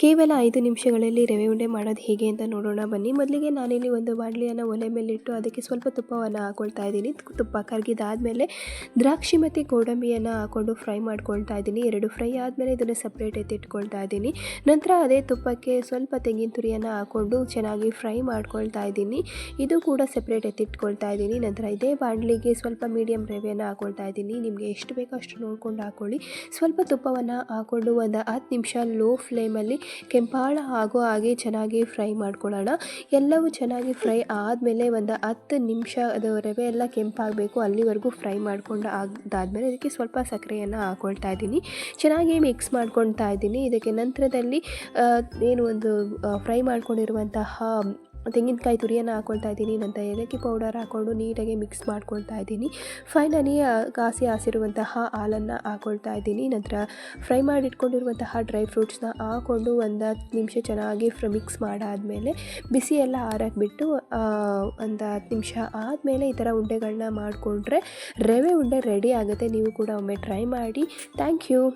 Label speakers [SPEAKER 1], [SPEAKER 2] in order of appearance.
[SPEAKER 1] ಕೇವಲ ಐದು ನಿಮಿಷಗಳಲ್ಲಿ ರವೆ ಉಂಡೆ ಮಾಡೋದು ಹೇಗೆ ಅಂತ ನೋಡೋಣ. ಬನ್ನಿ, ಮೊದಲಿಗೆ ನಾನಿಲ್ಲಿ ಒಂದು ಬಾಣಲಿಯನ್ನು ಒಲೆ ಮೇಲಿಟ್ಟು ಅದಕ್ಕೆ ಸ್ವಲ್ಪ ತುಪ್ಪವನ್ನು ಹಾಕೊಳ್ತಾ ಇದ್ದೀನಿ. ತುಪ್ಪ ಕರಗಿದಾದಮೇಲೆ ದ್ರಾಕ್ಷಿ ಮತ್ತು ಗೋಡಂಬಿಯನ್ನು ಹಾಕ್ಕೊಂಡು ಫ್ರೈ ಮಾಡ್ಕೊಳ್ತಾ ಇದ್ದೀನಿ. ಎರಡು ಫ್ರೈ ಆದಮೇಲೆ ಇದನ್ನು ಸಪ್ರೇಟ್ ಎತ್ತಿಟ್ಕೊಳ್ತಾ ಇದ್ದೀನಿ. ನಂತರ ಅದೇ ತುಪ್ಪಕ್ಕೆ ಸ್ವಲ್ಪ ತೆಂಗಿನ ತುರಿಯನ್ನು ಹಾಕ್ಕೊಂಡು ಚೆನ್ನಾಗಿ ಫ್ರೈ ಮಾಡ್ಕೊಳ್ತಾ ಇದ್ದೀನಿ. ಇದು ಕೂಡ ಸಪ್ರೇಟ್ ಎತ್ತಿಟ್ಕೊಳ್ತಾ ಇದ್ದೀನಿ. ನಂತರ ಇದೇ ಬಾಣಲಿಗೆ ಸ್ವಲ್ಪ ಮೀಡಿಯಮ್ ರವೆಯನ್ನು ಹಾಕೊಳ್ತಾ ಇದ್ದೀನಿ. ನಿಮಗೆ ಎಷ್ಟು ಬೇಕೋ ಅಷ್ಟು ನೋಡ್ಕೊಂಡು ಹಾಕೊಳ್ಳಿ. ಸ್ವಲ್ಪ ತುಪ್ಪವನ್ನು ಹಾಕೊಂಡು ಒಂದು ಹತ್ತು ನಿಮಿಷ ಲೋ ಫ್ಲೇಮಲ್ಲಿ ಕೆಂಪಾಳ ಆಗೋ ಹಾಗೆ ಚೆನ್ನಾಗಿ ಫ್ರೈ ಮಾಡ್ಕೊಳ್ಳೋಣ. ಎಲ್ಲವೂ ಚೆನ್ನಾಗಿ ಫ್ರೈ ಆದಮೇಲೆ ಒಂದು ಹತ್ತು ನಿಮಿಷದವರೆಗೆ ಎಲ್ಲ ಕೆಂಪಾಗಬೇಕು. ಅಲ್ಲಿವರೆಗೂ ಫ್ರೈ ಮಾಡ್ಕೊಂಡು ಅದಾದಮೇಲೆ ಅದಕ್ಕೆ ಸ್ವಲ್ಪ ಸಕ್ಕರೆಯನ್ನು ಹಾಕ್ಕೊಳ್ತಾ ಇದ್ದೀನಿ. ಚೆನ್ನಾಗಿ ಮಿಕ್ಸ್ ಮಾಡ್ಕೊಳ್ತಾ ಇದ್ದೀನಿ. ಇದಕ್ಕೆ ನಂತರದಲ್ಲಿ ಏನು ಒಂದು ಫ್ರೈ ಮಾಡ್ಕೊಂಡಿರುವಂತಹ ತೆಂಗಿನಕಾಯಿ ತುರಿಯನ್ನು ಹಾಕ್ಕೊಳ್ತಾ ಇದ್ದೀನಿ, ನಂತರ ಏಲಕ್ಕಿ ಪೌಡರ್ ಹಾಕ್ಕೊಂಡು ನೀಟಾಗಿ ಮಿಕ್ಸ್ ಮಾಡ್ಕೊಳ್ತಾ ಇದ್ದೀನಿ. ಫೈನಲಿ ಕಾಸಿ ಹಾಸಿರುವಂತಹ ಹಾಲನ್ನು ಹಾಕ್ಕೊಳ್ತಾ ಇದ್ದೀನಿ. ನಂತರ ಫ್ರೈ ಮಾಡಿಟ್ಕೊಂಡಿರುವಂತಹ ಡ್ರೈ ಫ್ರೂಟ್ಸ್ನ ಹಾಕ್ಕೊಂಡು ಒಂದು ಹತ್ತು ನಿಮಿಷ ಚೆನ್ನಾಗಿ ಫ್ರ ಮಿಕ್ಸ್ ಮಾಡಾದಮೇಲೆ ಬಿಸಿ ಎಲ್ಲ ಆರಾಕ್ಬಿಟ್ಟು ಒಂದು ಹತ್ತು ನಿಮಿಷ ಆದಮೇಲೆ ಈ ಥರ ಉಂಡೆಗಳನ್ನ ಮಾಡಿಕೊಂಡ್ರೆ ರವೆ ಉಂಡೆ ರೆಡಿ ಆಗುತ್ತೆ. ನೀವು ಕೂಡ ಒಮ್ಮೆ ಟ್ರೈ ಮಾಡಿ. Thank you